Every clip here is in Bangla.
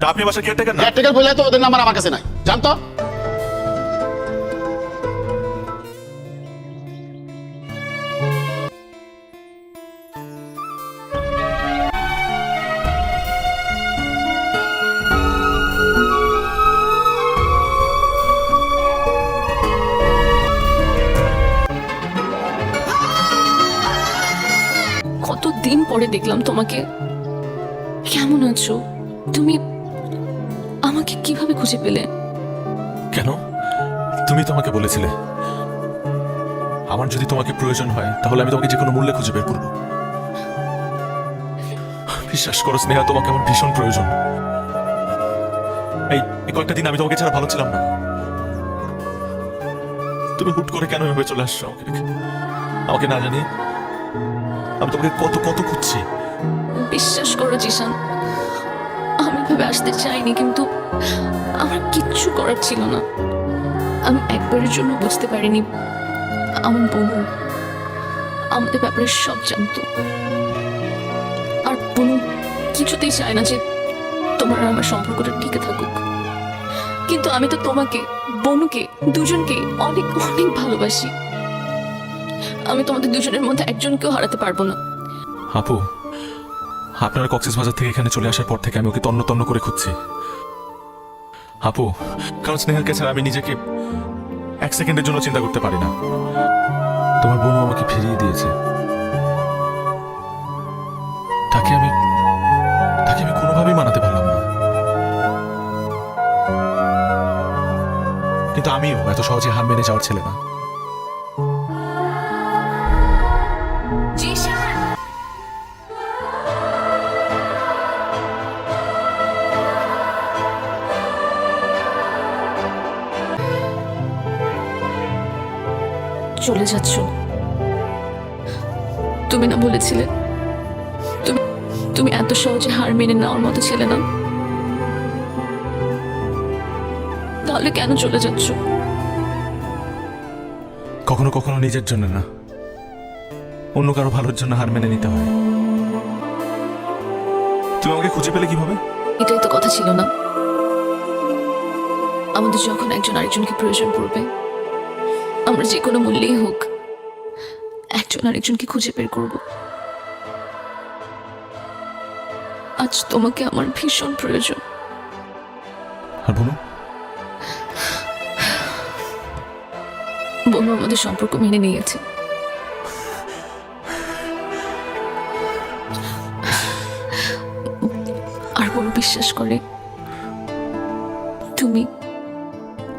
তা আপনি বাসা কেয়ারটেকার না? কেয়ারটেকার বলে তো ওদের নাম্বার আমার কাছে নাই। জানতো? কত দিন পরে দেখলাম তোমাকে। কেমন আছো? তুমি আমাকে কীভাবে খুঁজে পেলে? কেন? তুমি তো আমাকে বলেছিলে। আমার যদি তোমাকে প্রয়োজন হয় তাহলে আমি তোমাকে যে কোনো মূল্যে খুঁজে বের করব। বিশ্বাস করো স্নেহা তোমাকে আমার ভীষণ প্রয়োজন। এই কয়েকটা দিন আমি তোমাকে ছাড়া ভালো ছিলাম না। তুমি হুট করে কেন এভাবে চলে আসছো আমাকে আমাকে না জানিয়ে আমি তোমাকে কত কত খুঁজছি। বিশ্বাস করো জিশান। আমি ভেবে আসতে চাইনি, কিন্তু আমার কিচ্ছু করার ছিল না। আমি একবারের জন্য বুঝতে পারিনি। আমার বোনু, আমাদের ব্যাপারে সব জানতো। আর বোনু কিছুতেই চায় না যে তোমার আমার সম্পর্কটা টিকে থাকুক। কিন্তু আমি তো তোমাকে, বনুকে, দুজনকে অনেক অনেক ভালোবাসি। আমি তোমাদের দুজনের মধ্যে একজনকেও হারাতে পারব না। আপু আপনারা কক্সেস বাজার থেকে এখানে চলে আসার পর থেকে আমি ওকে তন্ন তন্ন করে খুঁজছি। আপু, কারণ স্নেহাকে ছাড়া আমি নিজেকে এক সেকেন্ডের জন্য চিন্তা করতে পারি না। তোমার বোনও আমাকে ফিরিয়ে দিয়েছে। তাকে আমি তাকে আমি কোনোভাবেই মানাতে পারলাম না। কিন্তু আমিও এত সহজে হার মেনে যাওয়ার ছেলে না। চলে যাচ্ছ। তুমি না বলেছিলে। তুমি তুমি এত সহজে হার মেনে নেওয়ার মতো ছেলে না। তাহলে কেন চলে যাচ্ছ? কখনো কখনো নিজের জন্য না। অন্য কারও ভালোর জন্য হার মেনে নিতে হয়। তুমি আমাকে খুঁজে পেলে কীভাবে? এটাই তো কথা ছিল না। আমাদের যখন একজন আরেকজনকে প্রয়োজন পড়বে আমরা যে কোনো মূল্যেই হোক একজন আরেকজনকে খুঁজে বের করব। আজ তোমাকে আমার ভীষণ প্রয়োজন। আর বলো বনু আমাদের সম্পর্ক মেনে নিয়েছে। আর বনু বিশ্বাস করে তুমি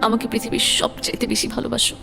আমাকে পৃথিবীর সবচাইতে বেশি ভালোবাসো।